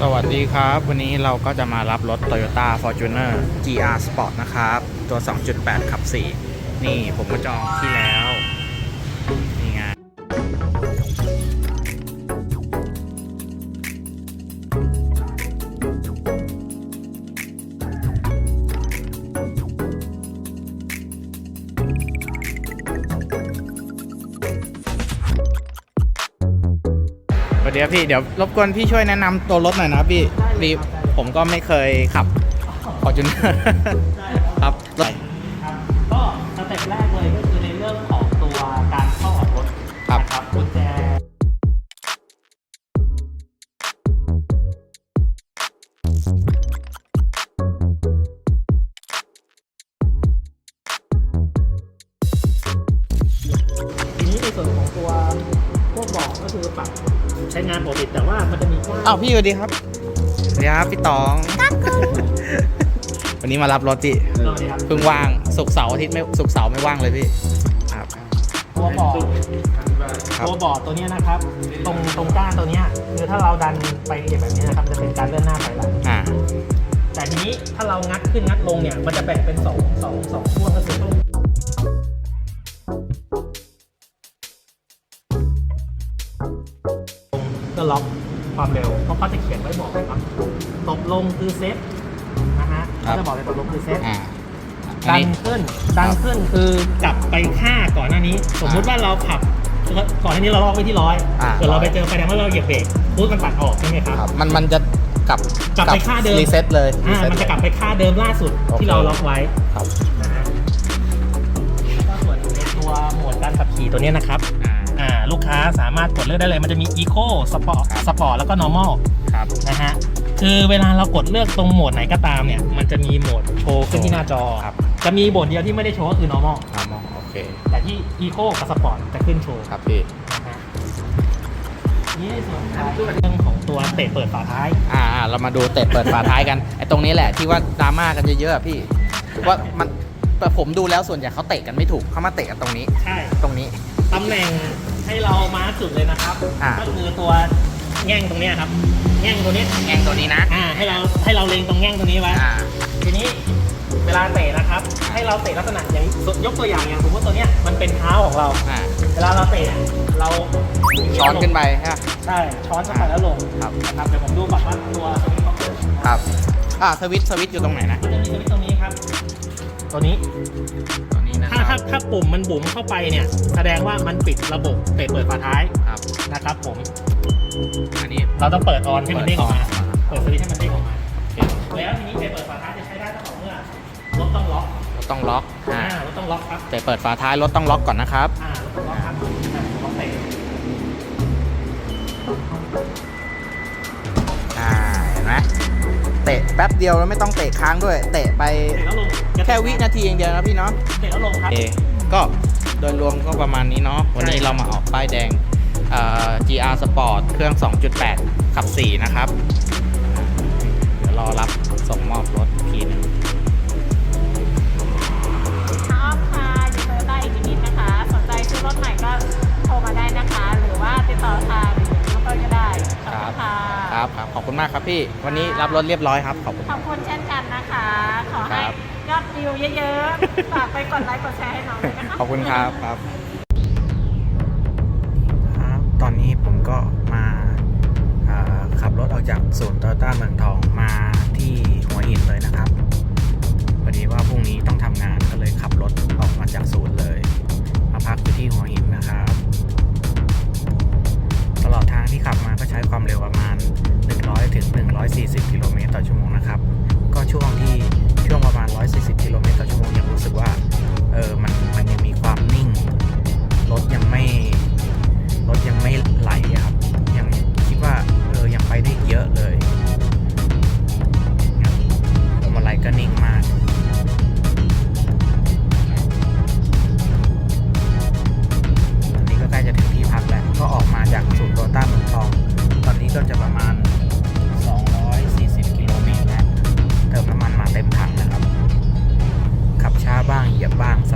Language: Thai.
สวัสดีครับ วันนี้เราก็จะมารับรถ Toyota Fortuner GR Sport นะครับ ตัว 2.8ขับ 4 นี่ผมก็จองที่แล้ว วัสดีครับพี่เดี๋ยวรบกวนพี่ช่วยแนะนำตัวรถหน่อยนะครับพี่รีผมก็ไม่เคยขับ Fortuner ครับร ใช้งานปกติแต่ว่ามันจะมีกว้างอ้าวพี่สวัสดีครับสวัสดีครับพี่ตอง วันนี้มารับรถพี่สวัสดีครับเพิ่งว่างสุกร์เสาร์อาทิตย์ไม่สุกร์เสาร์ไม่ว่างเลยพี่ครับ ตัวเบาะครับ ตัวเบาะตัวเนี้ยนะครับ ตรงตรงก้านตัวเนี้ยคือถ้าเราดันไปเก็บแบบนี้นะครับจะเป็นการเลื่อนหน้าถอยหลังอ่าแต่ทีนี้ถ้าเรางัดขึ้นงัดลงเนี่ยมันจะแบ่งเป็นสองสองสองช่วงก็คือต้อง ก็ล็อกความเร็ว เพราะเขาจะเขียนไว้บอกนะครับตบลงคือเซฟนะฮะครัเขาบจะบอกเลยตบลงคือเซฟอ่าอันดันนี้ ขึ้น ดันขึ้นคือกลับไปค่าก่อนหน้านี้ สมมุติว่าเราขับ ก่อนหน้านี้เราล็อกไว้ที่ร้อยอ่า เกิดเราไปเจอไฟแดงแล้วเราเหยียบเบรกปุ๊บมันปัดออกใช่ไหมครับ ครับมันมันจะกลับกลับไปค่าเดิม รีเซ็ตเลยอ่า reset มันจะกลับไปค่าเดิมล่าสุดโอเคที่เราล็อกไว้ ครับ นะฮะแล้วก็ส่วนในตัวโหมดการขับขี่ตัวเนี้ยนะครับ อ่าอ่าลูกค้าสามารถกดเลือกได้เลย มันจะมี Eco Sport Sport แล้วก็ Normal ครับนะฮะคือเวลาเรากดเลือกตรงโหมดไหนก็ตามเนี่ย มันจะมีโหมดโชว์ขึ้นที่หน้าจอ ครับจะมีโหมดเดียวที่ไม่ได้โชว์ก็คือ Normal อ่ามองโอเคแต่ที่ Eco กับ Sport จะขึ้นโชว์ครับพี่นะฮะนี่ในส่วนของเรื่องของตัวเตะเปิดฝาท้าย อ่าอ่าเรามาดูเตะเปิดฝาท้ายกันไอ้ตรงนี้แหละที่ว่าดราม่ากันเยอะๆอะพี่ว่ามันแต่ผมดูแล้วส่วนใหญ่เขาเตะกันไม่ถูกเขามาเตะกันตรงนี้ ใช่ ตรงนี้ ตำแหน่งให้เรามาร์คจุดเลยนะครับ อ่า ก็คือตัวแง่งตรงเนี้ยครับ แง่งตัวเนี้ยแงงตัวนี้นะอ่าให้เราให้เราเล็งตรงแง่งตรงนี้ไว้ อ่าทีนี้เวลาเตะนะครับ ให้เราเตะลักษณะอย่างยกตัวอย่างอย่างสมมติตัวเนี้ยมันเป็นเท้าของเรา อ่าเวลาเราเตะเนี่ยเราช้อนขึ้นไปใช่ปะใช่ช้อนเข้าไปแล้วลงครับ นะครับเดี๋ยวผมดูแบบว่าตัวสวิตช์ของมันครับอ่าสวิตช์สวิตช์อยู่ตรงไหนนะมันจะมีสวิตช์ตรงนี้ครับ ตัวนี้ตัวนี้นะค ถ้ารัถ้าบถ้าปุ่มมันบุ๋มเข้าไปเนี่ย แสดงว่ามันปิดระบบเตะเปิดฝาท้ายครับนะครับผม อันนี้เราต้องเปิดออนให้มันเด้งออกมา เปิดออนเปิดสวิตช์ให้มันเด้งออกมาโอเคแล้วทีนี้เตะเปิดฝาท้ายจะใช้ได้ก็ต่อเมื่อรถต้องล็อกเราต้องล็อกอ่าอ่ารถต้องล็อกครับเตะเปิดฝาท้ายรถต้องล็อกก่อนนะครับอ่ารถต้อง เตะแป๊บเดียวแล้วไม่ต้องเตะค้างด้วย เตะไปเตะแล้วลงแค่วินาทีอย่างเดียวนะพี่เนาะเตะแล้วลงครับโอเคก็โดยรวมก็ประมาณนี้เนาะวันนี้เรามาออกป้ายแดงเอ่อ GR Sport เครื่อง 2.8 ขับ 4 นะครับ เดี๋ยวรอรับส่งมอบรถอีกทีหนึง ค่ะครับครับ ขอบคุณมากครับพี่ วันนี้รับรถเรียบร้อยครับ ขอบคุณ ขอบคุณเช่นกันนะคะ ขอให้ครับ ยอดวิวเยอะๆ ฝากไปกดไลค์กดแชร์ให้น้องด้วยนะคะ ขอบคุณครับครับ ครับตอนนี้ผมก็มาเอ่อขับรถออกจากศูนย์โตโยต้าเมืองทองมาที่หัวหินเลย 140 กิโลเมตรต่อชั่วโมงนะครับ ก็ช่วงที่ช่วงประมาณ 140 กิโลเมตรต่อชั่วโมงยังรู้สึกว่า เออ มัน มันยังมีความนิ่ง รถยังไม่ รถยังไม่ไหลครับ ยังคิดว่า เออ ยังไปได้เยอะเลยครับพวงมาลัยก็นิ่งมากอันนี้ก็ใกล้จะถึงที่พักแล้ว ก็ออกมาจากศูนย์โตต้าเมืองทอง ตอนนี้ก็จะประมาณ ช้าบ้างเหยียบบ้างส